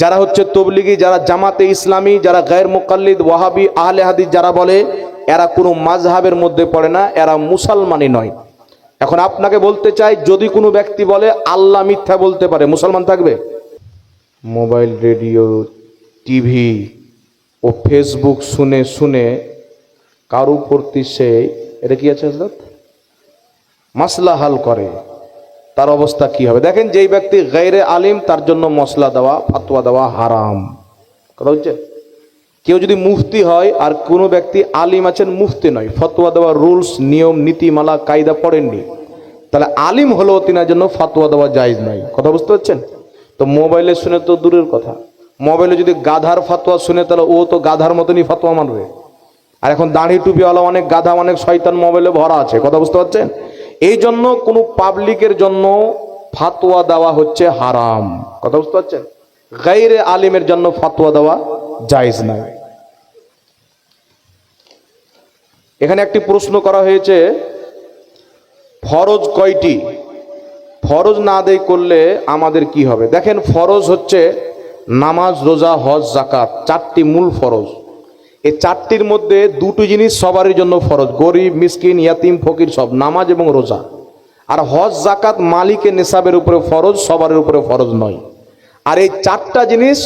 যারা হচ্ছে তবলিগি, যারা জামাতে ইসলামী, যারা গায়ের মুকাল্লিদ, ওয়াহাবি, আহলে হাদিস যারা বলে, এরা কোনো মাযহাবের মধ্যে পড়ে না, এরা মুসলমানই নয়। এখন আপনাকে বলতে চাই, যদি কোনো ব্যক্তি বলে, আল্লাহ মিথ্যা বলতে পারে, মুসলমান থাকবে? মোবাইল, রেডিও, টিভি ও ফেসবুক শুনে শুনে কারু প্রতি সে এটা কি আছে মাসলা হাল করে। তার অবস্থা কি হবে? দেখেন যেই ব্যক্তি গাইরে আলিম, তার জন্য মশলা দেওয়া ফাতোয়া দেওয়া হারাম। কথা হচ্ছে কেউ যদি মুফতি হয় আর কোনো ব্যক্তি আলিম আছেন, মুফতি নয়। ফতোয়া দেওয়া রুলস, নিয়ম, নীতিমালা, কায়দা পড়েননি। তাহলে আলিম হলেও তিনার জন্য ফতোয়া দেওয়া জায়জ নাই কথা বুঝতে পারছেন? তো মোবাইলে শুনে তো দূরের কথা। মোবাইলে যদি গাধার ফতোয়া শুনে, তাহলে ও তো গাধার মতনই ফতোয়া মানবে। আর এখন দাঁড়ি টুপিওয়ালা অনেক গাধা, অনেক শয়তান মোবাইলে ভরা আছে। কথা বুঝতে পারছেন? এই জন্য কোনো পাবলিকের জন্য ফাতোয়া দেওয়া হচ্ছে হারাম। কথা বুঝতে পারছেন? গাইরে আলিমের জন্য ফাতোয়া দেওয়া জায়েজ নাই এখানে একটি প্রশ্ন করা হয়েছে, ফরজ কয়টি? ফরজ না আদায় করলে আমাদের কি হবে? দেখেন, ফরজ হচ্ছে নামাজ, রোজা, হজ জাকাত চারটি মূল ফরজ। এই চারটির মধ্যে দুটো জিনিস সবারই জন্য ফরজ। গরিব, মিসকিন, ইয়াতিম, ফকির সব নামাজ এবং রোজা। আর হজ জাকাত মালিকে নেশাবের উপরে ফরজ সবার উপরে ফরজ নয়। আর এই চারটা জিনিস,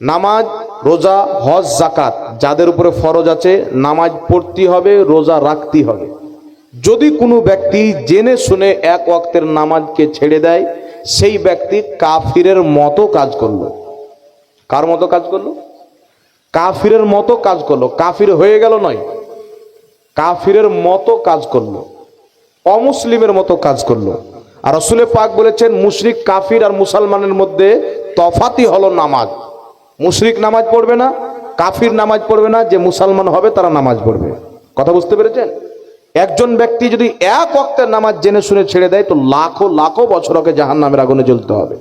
নামাজ, রোজা, হজ জাকাত যাদের উপরে ফরজ আছে, নামাজ পড়তে হবে, রোজা রাখতে হবে। যদি কোনো ব্যক্তি জেনে শুনে এক ওয়াক্তের নামাজকে ছেড়ে দেয়, সেই ব্যক্তি কাফিরের মতো কাজ করল। কার মতো কাজ করল? কাফিরের মতো কাজ করল। কাফির হয়ে গেল নয়। কাফিরের মতো কাজ করল। অমুসলিমের মতো কাজ করল। আর রসুলে পাক বলেছেন, মুশরিক কাফির আর মুসলমানের মধ্যে তফাতি হলো নামাজ। মুশরিক নামাজ পড়বে না, কাফির নামাজ পড়বে না, যে মুসলমান হবে তারা নামাজ পড়বে। কথা বুঝতে পেরেছেন? একজন ব্যক্তি যদি এক অক্তের নামাজ জেনে শুনে ছেড়ে দেয়, তো লাখো লাখো বছর ওকে জাহান নামের আগুনে জ্বলতে হবে।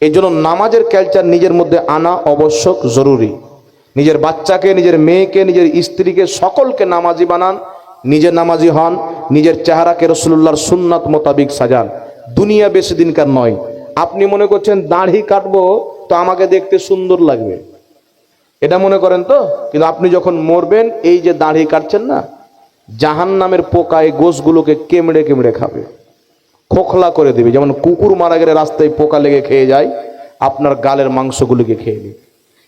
এই জন্য নামাজের ক্যালচার নিজের মধ্যে আনা আবশ্যক, জরুরি। নিজের বাচ্চাকে, নিজের মেয়েকে, নিজের স্ত্রীকে, সকলকে নামাজি বানান, নিজে নামাজি হন, নিজের চেহারাকে রসুল্লাহর সুন্নাত মোতাবিক সাজান। দুনিয়া বেশি দিনকার নয়। আপনি মনে করছেন দাড়ি কাটবো, তো আমাকে দেখতে সুন্দর লাগবে। এটা মনে করেন তো? কিন্তু আপনি যখন মরবেন, এই যে দাড়ি কাটছেন না জাহান নামের পোকা এই গোসগুলোকে কেমড়ে কেমড়ে খাবে। খোখলা করে দেবে। যেমন কুকুর মারা গেলে রাস্তায় পোকা লেগে খেয়ে যায়, আপনার গালের মাংসগুলিকে খেয়ে নিবে।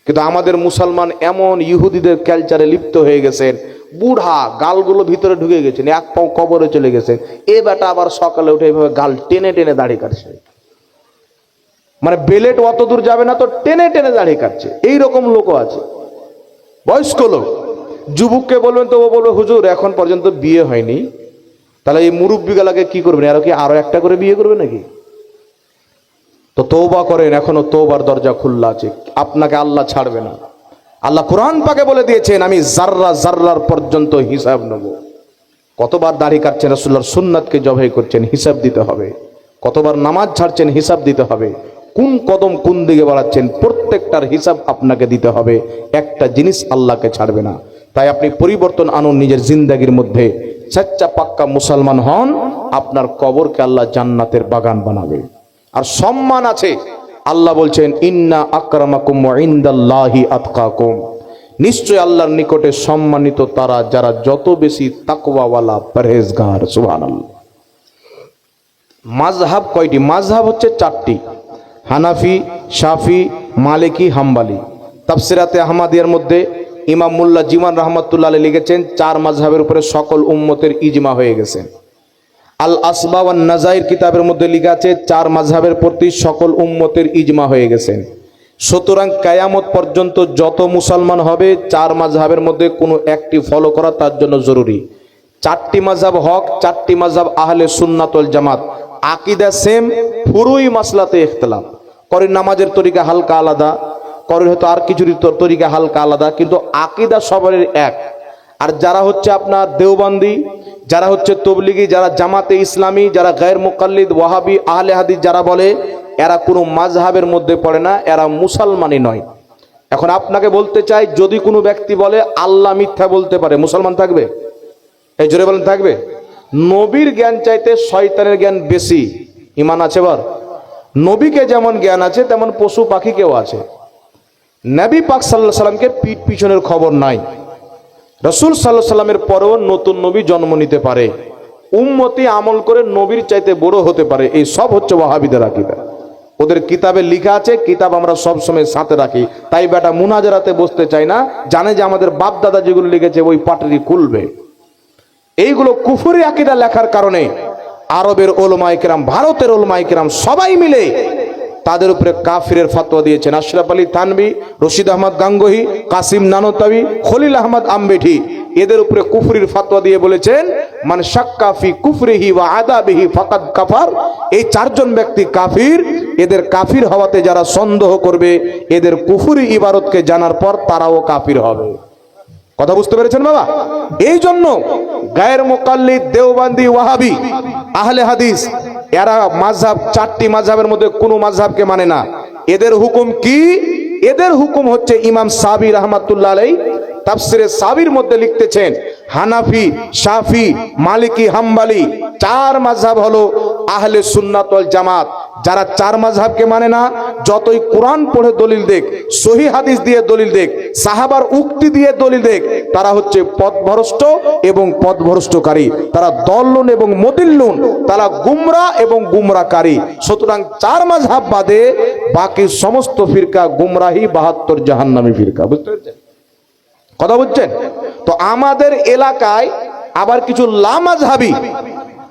কিন্তু আমাদের মুসলমান এমন ইহুদিদের ক্যালচারে লিপ্ত হয়ে গেছেন বুড়া গালগুলো ভিতরে ঢুকে গেছেন এক পাও কবরে চলে গেছেন এ বেটা আবার সকালে উঠে এভাবে গাল টেনে টেনে দাঁড়িয়ে কাটছে। মানে বেলেট অত দূর যাবে না তো টেনে টেনে দাঁড়িয়ে কাটছে। এই রকম লোকও আছে। বয়স্ক লোক। যুবককে বলবেন তো ও বলবে, হুজুর, এখন পর্যন্ত বিয়ে হয়নি। তাহলে এই মুরব্বীগুলাকে কি করবেন? আরও কি আরও একটা করে বিয়ে করবে নাকি? তো তৌবা করেন, এখনও তৌবার দরজা খোলা আছে। আপনাকে আল্লাহ ছাড়বে না। আল্লাহ কোরআন পাকে বলে দিয়েছেন, আমি জাররা জাররার পর্যন্ত হিসাব নেব। কতবার দাড়ি কাটছেন রসুল্লাহর সুন্নাতকে জবাই করছেন, হিসাব দিতে হবে। কতবার নামাজ ছাড়ছেন, হিসাব দিতে হবে। কোন কদম কোন দিকে বাড়াচ্ছেন, প্রত্যেকটার হিসাব আপনাকে দিতে হবে। একটা জিনিস আল্লাহকে ছাড়বে না। তাই আপনি পরিবর্তন আনুন নিজের জিন্দাগির মধ্যে। সচ্চা পাক্কা মুসলমান হন, আপনার কবরকে আল্লাহ জান্নাতের বাগান বানাবে। আর সম্মান আছে। আল্লাহ বলছেন, ইন্না আকরামাকুম ইন্দাল্লাহি আতকাকুম। নিশ্চয় আল্লাহর নিকটে সম্মানিত তারা, যারা যত বেশি তাকওয়াওয়ালা পরহেজগার, সুবহানাল্লাহ। মাযহাব কয়টি? মাযহাব হচ্ছে চারটি। হানাফি, শাফি, মালিকি, হাম্বালি। তাফসিরাতে আহমাদিয়ার মধ্যে ইমাম মুল্লা জিমান রহমতুল্লাহ লিখেছেন, চার মাযহাবের উপরে সকল উম্মতের ইজমা হয়ে গেছে। আল আসবা ওয়ান নাজাইর কিতাবের মধ্যে লেখা আছে, চার মাযহাবের প্রতি সকল উম্মতের ইজমা হয়ে গেছেন সুতরাং কায়ামত পর্যন্ত যত মুসলমান হবে, চার মাযহাবের মধ্যে কোনো একটি ফলো করা তার জন্য জরুরি। চারটি মাযহাব হক, চারটি মাযহাব আহলে সুন্নাতুল জামাত। আকিদা সেম পুরোই মাসলাতে ইখতিলাফ। করে নামাজের তরিকা হালকা আলাদা করে হয়তো আর কিছুর তরিকা হালকা আলাদা, কিন্তু আকিদা সবারই এক। আর যারা হচ্ছে আপনার দেওবন্দি, যারা হচ্ছে তবলিগি, যারা জামাতে ইসলামী, যারা গায়ের মুকাল্লিদ, ওয়াহাবি, আহলে হাদিস যারা বলে, এরা কোনো মাযহাবের মধ্যে পড়ে না, এরা মুসলমানই নয়। এখন আপনাকে বলতে চাই, যদি কোনো ব্যক্তি বলে, আল্লাহ মিথ্যা বলতে পারে, মুসলমান থাকবে? এই জোরে বলেন, থাকবে? নবীর জ্ঞান চাইতে শয়তানের জ্ঞান বেশি। ইমান আছে বর নবীকে যেমন জ্ঞান আছে, তেমন পশু পাখিকেও আছে। নবী পাক সাল্লাহ সাল্লামকে পিঠ পিছনের খবর নাই। রসুল সাল্লাহ সাল্লামের পরেও নতুন নবী জন্ম নিতে পারে। উম্মতি আমল করে নবীর চাইতে বড় হতে পারে। এই সব হচ্ছে ওয়াহাবিদের আকিদা। ওদের কিতাবে লিখা আছে, কিতাব আমরা সব সময় সাথে রাখি। তাই বেটা মুনাজারাতে বসতে চাই না, জানে যে আমাদের বাপ দাদা যেগুলো লিখেছে ওই পাটারি খুলবে। এইগুলো কুফুরি আকিদা লেখার কারণে আরবের ওলমাইকেরাম ভারতের ওলমাইকেরাম সবাই মিলে তাদের উপরে কাফিরের ফাতোয়া দিয়েছেন। আশরাফ আলী থানবি, রশিদ আহমদ গাঙ্গোহি, কাসিম নানতাবি, খলিল আহমদ আম্বেঠি এদের উপরে কুফরির ফাতোয়া দিয়ে বলেছেন মানে সাক্কাফি কুফরিহি ওয়া আদাবিহি ফাকাদ কাফার। এই চারজন ব্যক্তি কাফির, এদের কাফির হওয়াতে যারা সন্দেহ করবে, এদের কুফরি ইবারতকে জানার পর তারাও কাফির হবে। কথা বুঝতে পেরেছেন বাবা? এই জন্য গায়ের মোকাল্লিদ, দেওবান্দি, ওয়াহাবি, আহলে হাদিস এরা মাঝহাব, চারটি মাঝহাবের মধ্যে কোনো মাঝহাবকে মানে না। এদের হুকুম কি? এদের হুকুম হচ্ছে ইমাম সাবির রহমাতুল্লাহ আলাই তাফসিরে সাবির মধ্যে লিখতেছেন, হানাফি, শাফি, মালিকি, হাম্বালি, চার মাঝহাব হলো আহলে সুন্নাতল জামাত, যারা চার মাঝহাবকে মানে না, যতই কোরআন পড়ে দলিল দেখ, সহি হাদিস দিয়ে দলিল দেখ, সাহাবার উক্তি দিয়ে দলিল দেখ, তারা হচ্ছে পথভ্রষ্ট এবং পথভ্রষ্টকারী। তারা দল্লুন এবং মতিল্লুন, তারা গুমরা এবং গুমরাকারী। সুতরাং চার মাঝহাব বাদে বাকি সমস্ত ফিরকা গুমরাহি, বাহাত্তর জাহান্নামী ফিরকা, বুঝতে কথা বুঝছেন? তো আমাদের এলাকায় আবার কিছু লামাজহাবি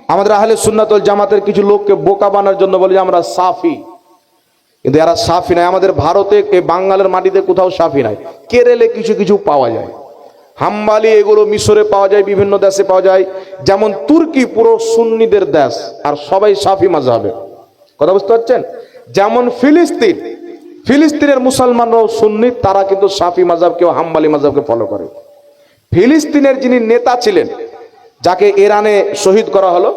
আমাদের আহলে সুন্নাতুল জামাতের কিছু লোককে বোকা বানার জন্য বলে আমরা সাফি। কিন্তু এরা সাফি নাই আমাদের ভারতে এ বাঙ্গালের মাটিতে কোথাও সাফি নাই। কেরেলে কিছু কিছু পাওয়া যায়। হাম্বালি এগুলো মিশরে পাওয়া যায়, বিভিন্ন দেশে পাওয়া যায়। যেমন তুর্কি পুরো সুন্নিদের দেশ, আর সবাই সাফি মাঝহাবে কথা বুঝতে পারছেন? যেমন ফিলিস্তিন, ফিলিস্তিনের মুসলমানরাও সুন্নি, তারা কিন্তু সাফি মাঝহাবকে ও হাম্বালি মাঝহাবকে ফলো করে। ফিলিস্তিনের যিনি নেতা ছিলেন যাকে ইরানে শহীদ করা হলো,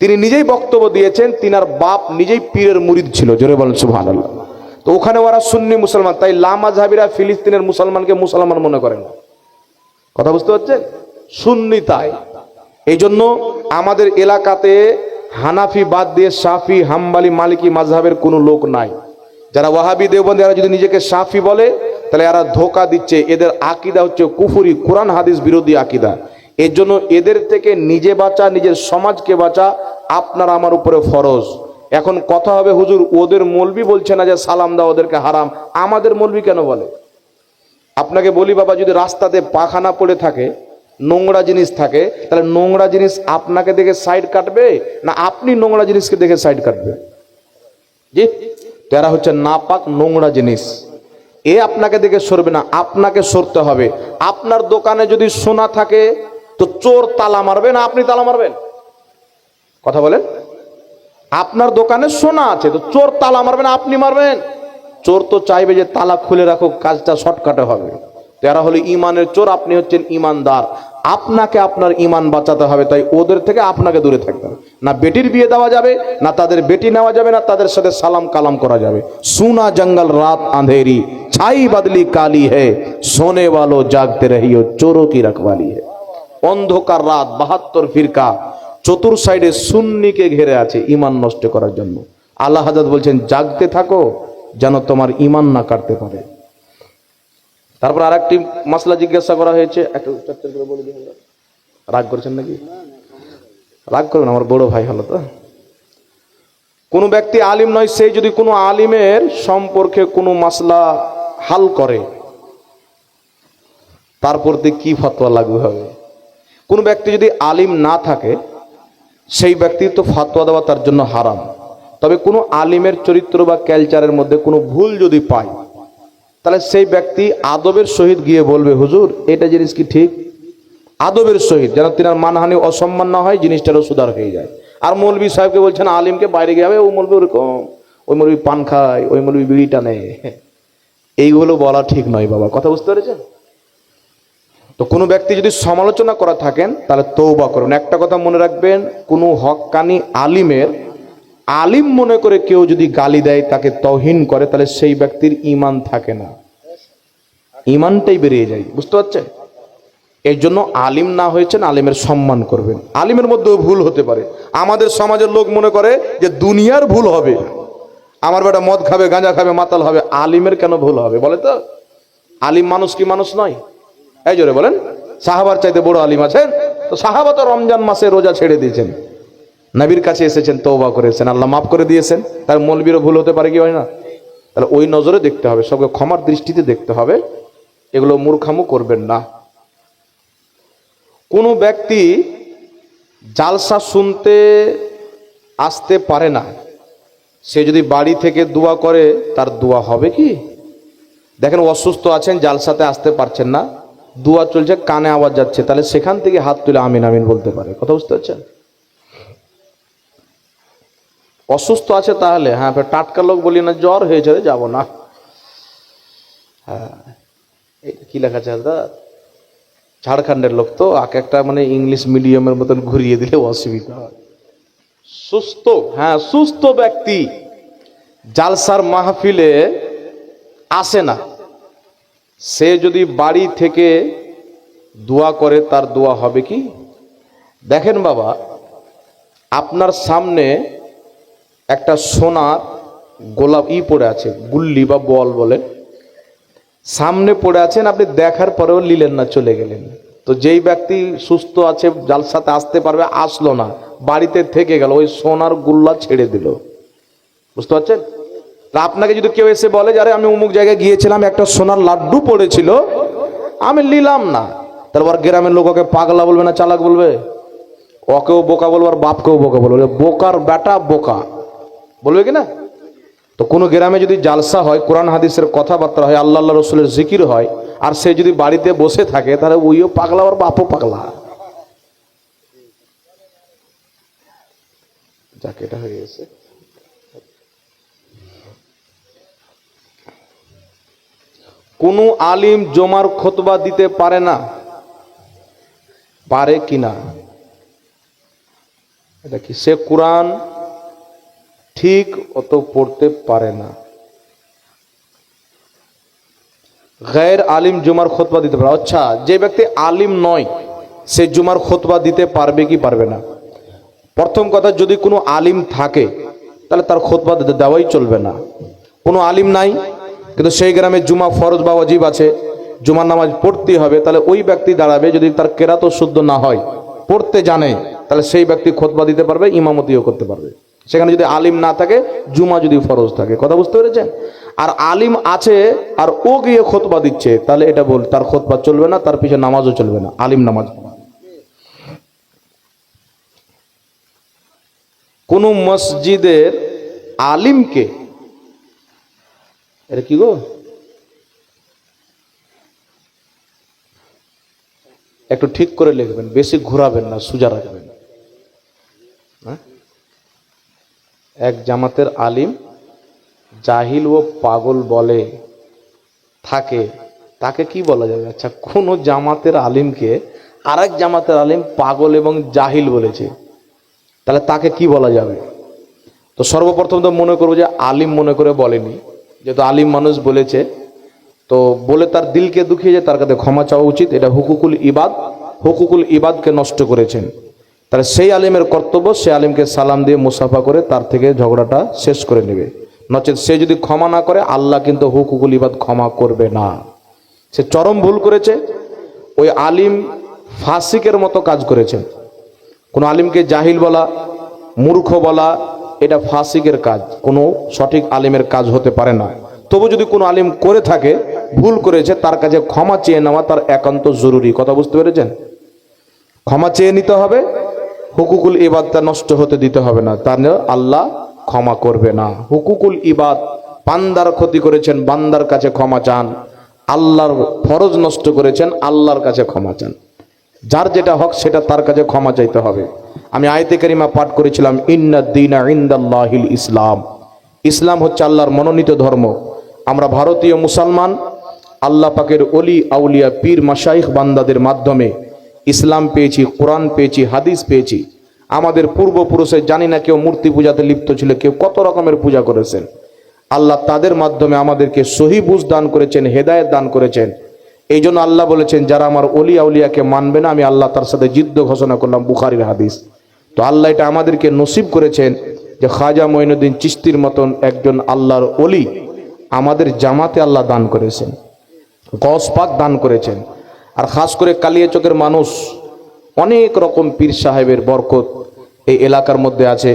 তিনি নিজেই বক্তব্য দিয়েছেন, তিনার বাপ নিজেই পীরের মুরিদ ছিল, জোরে বলেন সুবহান তো ওখানে ওরা সুন্নি মুসলমান, তাই লামাজহাবিরা ফিলিস্তিনের মুসলমানকে মুসলমান মনে করেন কথা বুঝতে পারছেন? সুন্নি তাই। এই জন্য আমাদের এলাকাতে হানাফি বাদ দিয়ে সাফি, হাম্বালি, মালিকি মাঝহাবের কোনো লোক নাই। যারা ওয়াহাবি দেওবন্দি, এরা যদি নিজেকে সাফি বলে, তাহলে এরা ধোকা দিচ্ছে। এদের আকিদা হচ্ছে কুফুরি, কোরআন, হাদিস বিরোধী আকিদা। এর জন্য এদের থেকে নিজে বাঁচা, নিজের সমাজকে বাঁচা আপনার আমার উপরে ফরজ। এখন কথা হবে, হুজুর, ওদের মলবি বলছে না যে সালাম দাও, ওদেরকে হারাম। আমাদের মলবি কেন বলে? আপনাকে বলি বাবা, যদি রাস্তাতে পাখানা পড়ে থাকে, নোংরা জিনিস থাকে, তাহলে নোংরা জিনিস আপনাকে দেখে সাইড কাটবে না আপনি নোংরা জিনিসকে দেখে সাইড কাটবে? জি? তো এরা হচ্ছে নাপাক নোংরা জিনিস। এ আপনাকে দেখে সরবে না, আপনাকে সরতে হবে। আপনার দোকানে যদি সোনা থাকে তো চোর তালা মারবে না আপনি তালা মারবেন? কথা বলেন। আপনার দোকানে সোনা আছে, তো চোর তালা মারবে না আপনি মারবেন? চোর তো চাইবে যে তালা খুলে রাখো কাজটা শর্টকাটে হবে। তো এরা হলো ইমানের চোর, আপনি হচ্ছেন ইমানদার। আপনাকে আপনার ইমান বাঁচাতে হবে, তাই ওদের থেকে আপনাকে দূরে থাকতে হবে। না বেটির বিয়ে দেওয়া যাবে, না তাদের বেটি নেওয়া যাবে, না তাদের সাথে সালাম কালাম করা যাবে। সুনা জঙ্গল রাত আঁধেরি, ছাই বাদলি কালি হে, সোনে বালো জাগতে রহিও চোরো কি রখবালি হে। অন্ধকার রাত, বাহাত্তর ফিরকা, চতুর সাইডে সুন্নিকে ঘেরে আছে ইমান নষ্ট করার জন্য। আল্লাহ হাজাদ বলছেন, জাগতে থাকো যেন তোমার ইমান না কাটতে পারে। তারপর আর একটি মাসলা জিজ্ঞাসা করা হয়েছে করে রাগ করেছেন নাকি? রাগ করবেন আমার বড় ভাই হলো তো। কোন ব্যক্তি আলিম নয় সেই যদি কোনো আলিমের সম্পর্কে কোনো মাসলা হাল করে, তারপর দিয়ে কি ফতোয়া লাগু হবে? কোন ব্যক্তি যদি আলিম না থাকে, সেই ব্যক্তির তো ফাতোয়া দেওয়া তার জন্য হারাম। তবে কোনো আলিমের চরিত্র বা ক্যালচারের মধ্যে কোনো ভুল যদি পায়, তাহলে সেই ব্যক্তি আদবের সহিত গিয়ে বলবে, হুজুর, এটা জিনিস কি ঠিক? আদবের সহিত, যেন তিনার মানহানি অসম্মান না হয়, জিনিসটারও সুধার হয়ে যায়। আর মৌলবী সাহেবকে বলছেন, আলিমকে বাইরে গিয়ে হবে ও মৌলবী ওরকম, ওই মৌলবী পান খায়, ওই মৌলবী বিড়ি টানে। এইগুলো বলা ঠিক নয় বাবা, কথা বুঝতে পেরেছেন? তো কোনো ব্যক্তি যদি সমালোচনা করা থাকেন, তাহলে তৌবা করুন। একটা কথা মনে রাখবেন, কোনো হক্কানি আলিমের, আলিম মনে করে কেউ যদি গালি দেয়, তাকে তহিন করে, তাহলে সেই ব্যক্তির ইমান থাকে না। ইমানটাই বেরিয়ে যায়, বুঝতে পারছেন? এই জন্য আলিম না হয়েছেন, আলিমের সম্মান করবেন। আলিমের মধ্যেও ভুল হতে পারে। আমাদের সমাজের লোক মনে করে যে দুনিয়ার ভুল হবে। আমার বেটা মদ খাবে, গাঁজা খাবে, মাতাল হবে। আলিমের কেন ভুল হবে, বলে তো? আলিম মানুষ কি মানুষ নয়? এই জোরে বলেন, সাহাবার চাইতে বড় আলিম আছেন? তো সাহাবা তো রমজান মাসে রোজা ছেড়ে দিয়েছেন। নবীর কাছে এসেছেন তৌবা করেছেন, আল্লাহ মাফ করে দিয়েছেন। তার মলবিরও ভুল হতে পারে কি হয় না? তাহলে ওই নজরে দেখতে হবে, সবকে ক্ষমার দৃষ্টিতে দেখতে হবে। এগুলো মূর্খামু করবেন না। কোনো ব্যক্তি জালসা শুনতে আসতে পারে না। সে যদি বাড়ি থেকে দোয়া করে, তার দোয়া হবে কি? দেখেন অসুস্থ আছেন, জালসাতে আসতে পারছেন না। দোয়া চলছে, কানে আওয়াজ যাচ্ছে। তাহলে সেখান থেকে হাত তুলে আমিন আমিন বলতে পারে। কথা বুঝতে পারছেন? অসুস্থ আছে তাহলে? হ্যাঁ টাটকা লোক বলি না, জ্বর হয়েছে রে যাব না। হ্যাঁ কি লেখা আছে দাদা ঝাড়খণ্ডের লোক তো এক একটা মানে ইংলিশ মিডিয়ামের মতন ঘুরিয়ে দিলে অসুবিধা হয়। সুস্থ হ্যাঁ সুস্থ ব্যক্তি জালসার মাহফিলে আসে না। সে যদি বাড়ি থেকে দোয়া করে, তার দোয়া হবে কি? দেখেন বাবা, আপনার সামনে একটা সোনার গোলাপ ই পড়ে আছে, গুল্লি বা বল বলে। সামনে পড়ে আছেন, আপনি দেখার পরেও নিলেন না, চলে গেলেন। তো যেই ব্যক্তি সুস্থ আছে জালসাতে আসতে পারবে, আসলো না, বাড়িতে থেকে গেল, ওই সোনার গুল্লা ছেড়ে দিল। বুঝতে পারছেন? আপনাকে যদি কেউ এসে বলে যে, আরে, আমি অমুক জায়গায় গিয়েছিলাম, একটা সোনার লাড্ডু পড়েছিল, আমি নিলাম না। তারপর গ্রামের লোক ওকে পাগলা বলবে না, চালাক বলবে? ওকেও বোকা বলব, আর বাপকেও বোকা বলবে। বোকার বেটা, বোকা। বলবে কি না? তো কোনো গ্রামে যদি জালসা হয়, কোরআন হাদিসের কথাবার্তা হয়, আল্লাহ আল্লাহ রসুলের জিকির হয়, আর সে যদি বাড়িতে বসে থাকে, তাহলে ওইও পাগলা আর বাপও পাগলা। যাকে, এটা হয়ে গেছে। কোনো আলিম জমার খতবা দিতে পারে না। পারে কিনা এটা কি সে কোরআন? ঠিক অত পড়তে পারে না। গায়ের আলিম জুমার খোতবা দিতে পারে। আচ্ছা যে ব্যক্তি আলিম নয়, সে জুমার খোতবা দিতে পারবে কি পারবে না? প্রথম কথা, যদি কোনো আলিম থাকে, তাহলে তার খোতবা দেওয়াই চলবে না। কোনো আলিম নাই? কিন্তু সেই গ্রামে জুমা ফরজ বা অজিব আছে, জুমার নামাজ পড়তে হবে, তাহলে ওই ব্যক্তি দাঁড়াবে যদি তার কেরাত শুদ্ধ না হয়। পড়তে জানে, তাহলে সেই ব্যক্তি খোতবা দিতে পারবে, ইমামতিও করতে পারবে। সেখানে যদি আলিম না থাকে, জুমা যদি ফরজ থাকে। কথা বুঝতে পেরেছেন? আর আলিম আছে, আর ও গিয়ে খোতবা দিচ্ছে, তাহলে এটা বল, তার খোতবা চলবে না, তার পিছনে নামাজও চলবে না, আলিম নামাজ। কোন মসজিদের আলিমকে এটা কি গো? একটু ঠিক করে লিখবেন, বেশি ঘোরাবেন না, সোজা রাখবেন। হ্যাঁ? এক জামাতের আলিম জাহিল ও পাগল বলে থাকে, তাকে কি বলা যাবে? আচ্ছা কোন জামাতের আলিমকে আরেক জামাতের আলিম পাগল এবং জাহিল বলেছে? তাহলে তাকে কি বলা যাবে? তো সর্বপ্রথম তো মনে করব যে আলিম মনে করে বলেনি। যেহেতু আলিম মানুষ বলেছে, তো বলে তার দিলকে দুখিয়ে যে তার কাছে ক্ষমা চাওয়া উচিত, এটা হুকুকুল ইবাদ, হুকুকুল ইবাদকে নষ্ট করেছেন। তাহলে সেই আলিমের কর্তব্য সে আলিমকে সালাম দিয়ে মুসাফা করে তার থেকে ঝগড়াটা শেষ করে নেবে। নচেত সে যদি ক্ষমা না করে, আল্লাহ কিন্তু হুকুকুল ইবাদ ক্ষমা করবে না। সে চরম ভুল করেছে, ওই আলিম ফাসিকের মতো কাজ করেছেন কোন আলিমকে জাহিল বলা, মূর্খ বলা এটা ফাসিকের কাজ। কোনো সঠিক আলিমের কাজ হতে পারে না। তবু যদি কোনো আলিম করে থাকে, ভুল করেছে, তার কাছে ক্ষমা চেয়ে নেওয়া তার একান্ত জরুরি। কথা বুঝতে পেরেছেন? ক্ষমা চেয়ে নিতে হবে, হুকুকুল ইবাদটা নষ্ট হতে দিতে হবে না। তার আল্লাহ ক্ষমা করবে না। হুকুকুল ইবাদ, বান্দার ক্ষতি করেছেন, বান্দার কাছে ক্ষমা চান। আল্লাহর ফরজ নষ্ট করেছেন, আল্লাহর কাছে ক্ষমা চান। যার যেটা হক, সেটা তার কাছে ক্ষমা চাইতে হবে। আমি আয়তে কারিমা পাঠ করেছিলাম ইন্নাদ্দিনা ইসলাম। ইসলাম হচ্ছে আল্লাহর মনোনীত ধর্ম। আমরা ভারতীয় মুসলমান, আল্লাহ পাকের অলি আউলিয়া, পীর মাসাইখ বান্দাদের মাধ্যমে ইসলাম পেয়েছি, কোরআন পেয়েছি, হাদিস পেয়েছি। আমাদের পূর্বপুরুষের জানি না কেউ মূর্তি পূজাতে লিপ্ত ছিল, কেউ কত রকমের পূজা করেছেন। আল্লাহ তাদের মাধ্যমে আমাদেরকে সহি বুঝ দান করেছেন, হেদায়েত দান করেছেন। এই জন্য আল্লাহ বলেছেন, যারা আমার অলি আউলিয়াকে মানবে না, আমি আল্লাহ তার সাথে জিদ্দ ঘোষণা করলাম বুখারির হাদিস। তো আল্লাহ এটা আমাদেরকে নসিব করেছেন যে খাজা মঈনুদ্দিন চিস্তির মতন একজন আল্লাহর অলি আমাদের জামাতে আল্লাহ দান করেছেন গস পাক দান করেছেন। আর খাস করে কালিয়া চোখের মানুষ, অনেক রকম পীর সাহেবের বরকত এই এলাকার মধ্যে আছে।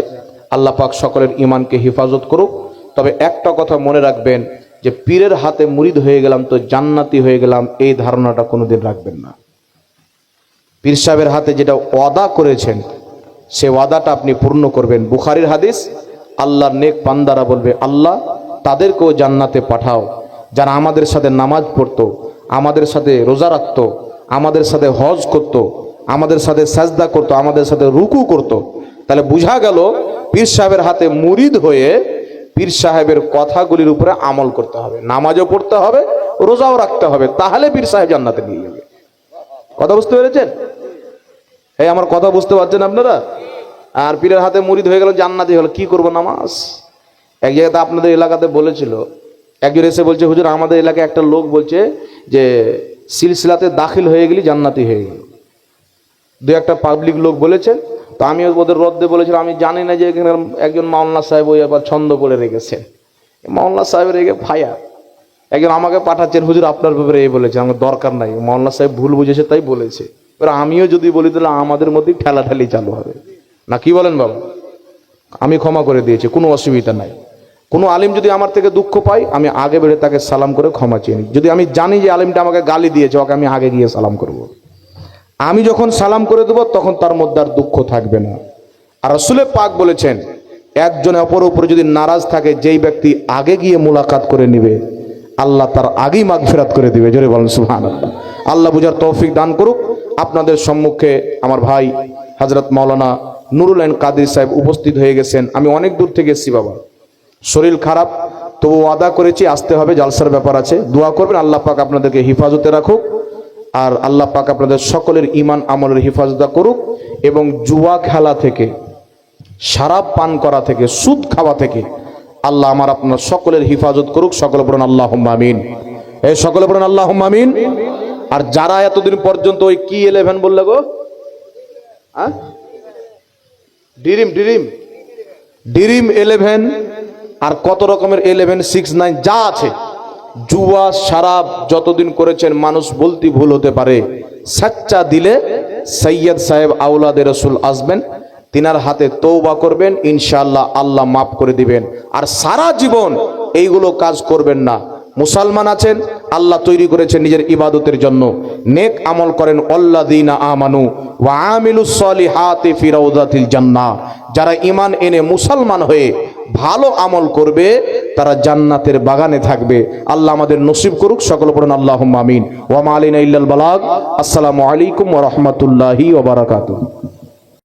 আল্লাহ পাক সকলের ইমানকে হেফাজত করুক। তবে একটা কথা মনে রাখবেন, যে পীরের হাতে মুরিদ হয়ে গেলাম তো জান্নাতি হয়ে গেলাম, এই ধারণাটা কোনোদিন রাখবেন না। পীর সাহেবের হাতে যেটা ওয়াদা করেছেন সে ওয়াদাটা আপনি পূর্ণ করবেন। বুখারির হাদিস, আল্লাহর নেক পান্দারা বলবে, আল্লাহ, তাদেরকেও জান্নাতে পাঠাও। যারা আমাদের সাথে নামাজ পড়তো, আমাদের সাথে রোজা রাখত, আমাদের সাথে হজ করত, আমাদের সাথে সাজদা করত, আমাদের সাথে রুকু করত। তাহলে বোঝা গেল, পীর সাহেবের হাতে মুরিদ হয়ে পীর সাহেবের কথাগুলির উপরে আমল করতে হবে। নামাজও পড়তে হবে, রোজাও রাখতে হবে। তাহলে পীর সাহেব জান্নাতে নিয়ে যাবে। কথা বুঝতে পেরেছেন? এই আমার কথা বুঝতে পারছেন আপনারা? আর পীরের হাতে মুরিদ হয়ে গেল, জান্নাতি হলো। কি করব নামাজ? এক জায়গাতে আপনাদের এলাকাতে বলেছিল, একজন এসে বলছে, হুজুর, আমাদের এলাকায় একটা লোক বলছে যে, সিলসিলাতে দাখিল হয়ে গেলি, জান্নাতি হয়ে গেল। দু একটা পাবলিক লোক বলেছেন, তো আমি ওদের রদ্দে বলেছিলাম, আমি জানি না যে এখানে একজন মাওলানা সাহেব ওই আবার ছন্দ করে রেখেছেন মাওলানা সাহেবের রেখে ফায়া। একজন আমাকে পাঠাচ্ছেন, হুজুর, আপনার ব্যাপারে এই বলেছে, আমার দরকার নাই। মাওলানা সাহেব ভুল বুঝেছে, তাই বলেছে। এবার আমিও যদি বলি তাহলে আমাদের মধ্যেই ঠেলাঠালি চালু হবে। না, কি বলেন বাবা? আমি ক্ষমা করে দিয়েছি, কোনো অসুবিধা নাই। কোনো আলিম যদি আমার থেকে দুঃখ পাই আমি আগে বেড়ে তাকে সালাম করে ক্ষমা চেয়ে যদি আমি জানি যে আলিমটা আমাকে গালি দিয়েছে, ওকে আমি আগে গিয়ে সালাম করব। আমি যখন সালাম করে দেবো, তখন তার মধ্যে আর দুঃখ থাকবে না। আর রসুলের পাক বলেছেন, একজন অপর উপরে যদি নারাজ থাকে, যেই ব্যক্তি আগে গিয়ে মোলাকাত করে নিবে, আল্লাহ তার আগেই মাগ ফেরাত করে দিবে। জোরে বলেন সুহান আল্লাহ বুঝার তৌফিক দান করুক। আপনাদের সম্মুখে আমার ভাই হজরত মাওলানা নুরুল আইন কাদির সাহেব উপস্থিত হয়ে গেছেন। আমি অনেক দূর থেকে এসেছি, বাবা। শরীর খারাপ, তবু আদা করেছি, আসতে হবে, জালসার ব্যাপার আছে। দোয়া করবেন, আল্লাহ পাক আপনাদেরকে হেফাজতে রাখুক। আর আল্লাহ পাক আপনাদের সকলের ইমান আমলের হিফাজতা করুক এবং জুয়া খেলা থেকে, শারাব পান করা থেকে, সুদ খাওয়া থেকে আল্লাহ আমার আপনার সকলের হেফাজত করুক। সকলে বলেন আল্লাহ আমিন। এই সকলে বলেন আল্লাহ আমিন। আর যারা এতদিন পর্যন্ত ওই কি ইলেভেন বললে গো? Dream dream. ডিরিম ইলেভেন আর কত রকমের ইলেভেন সিক্স নাইন যা আছে। জুয়া শারাব যতদিন করেছেন, মানুষ বলতে ভুল হতে পারে। সাচ্চা দিলে সৈয়দ সাহেব আউলাদের রসুল আসবেন, তিনার হাতে তৌবা করবেন ইনশাল্লাহ আল্লাহ মাফ করে দিবেন। আর সারা জীবন এইগুলো কাজ করবেন না। মুসলমান আছেন, আল্লাহ তৈরি করেছেন নিজের ইবাদতের জন্য। নেক আমল করেন অল্লাদিনা আমানু ওয়া আমিলুস সলিহাতি ফি রাউদাতিল জান্নাহ। যারা ঈমান এনে মুসলমান হয়ে ভালো আমল করবে, তারা জান্নাতের বাগানে থাকবে। আল্লাহ আমাদের নসিব করুক, সকল পড়ুন আল্লাহ আমিন। ওয়া মা আলাইনা ইল্লাল বালাগ। আসসালামু আলাইকুম ওয়া রাহমাতুল্লাহি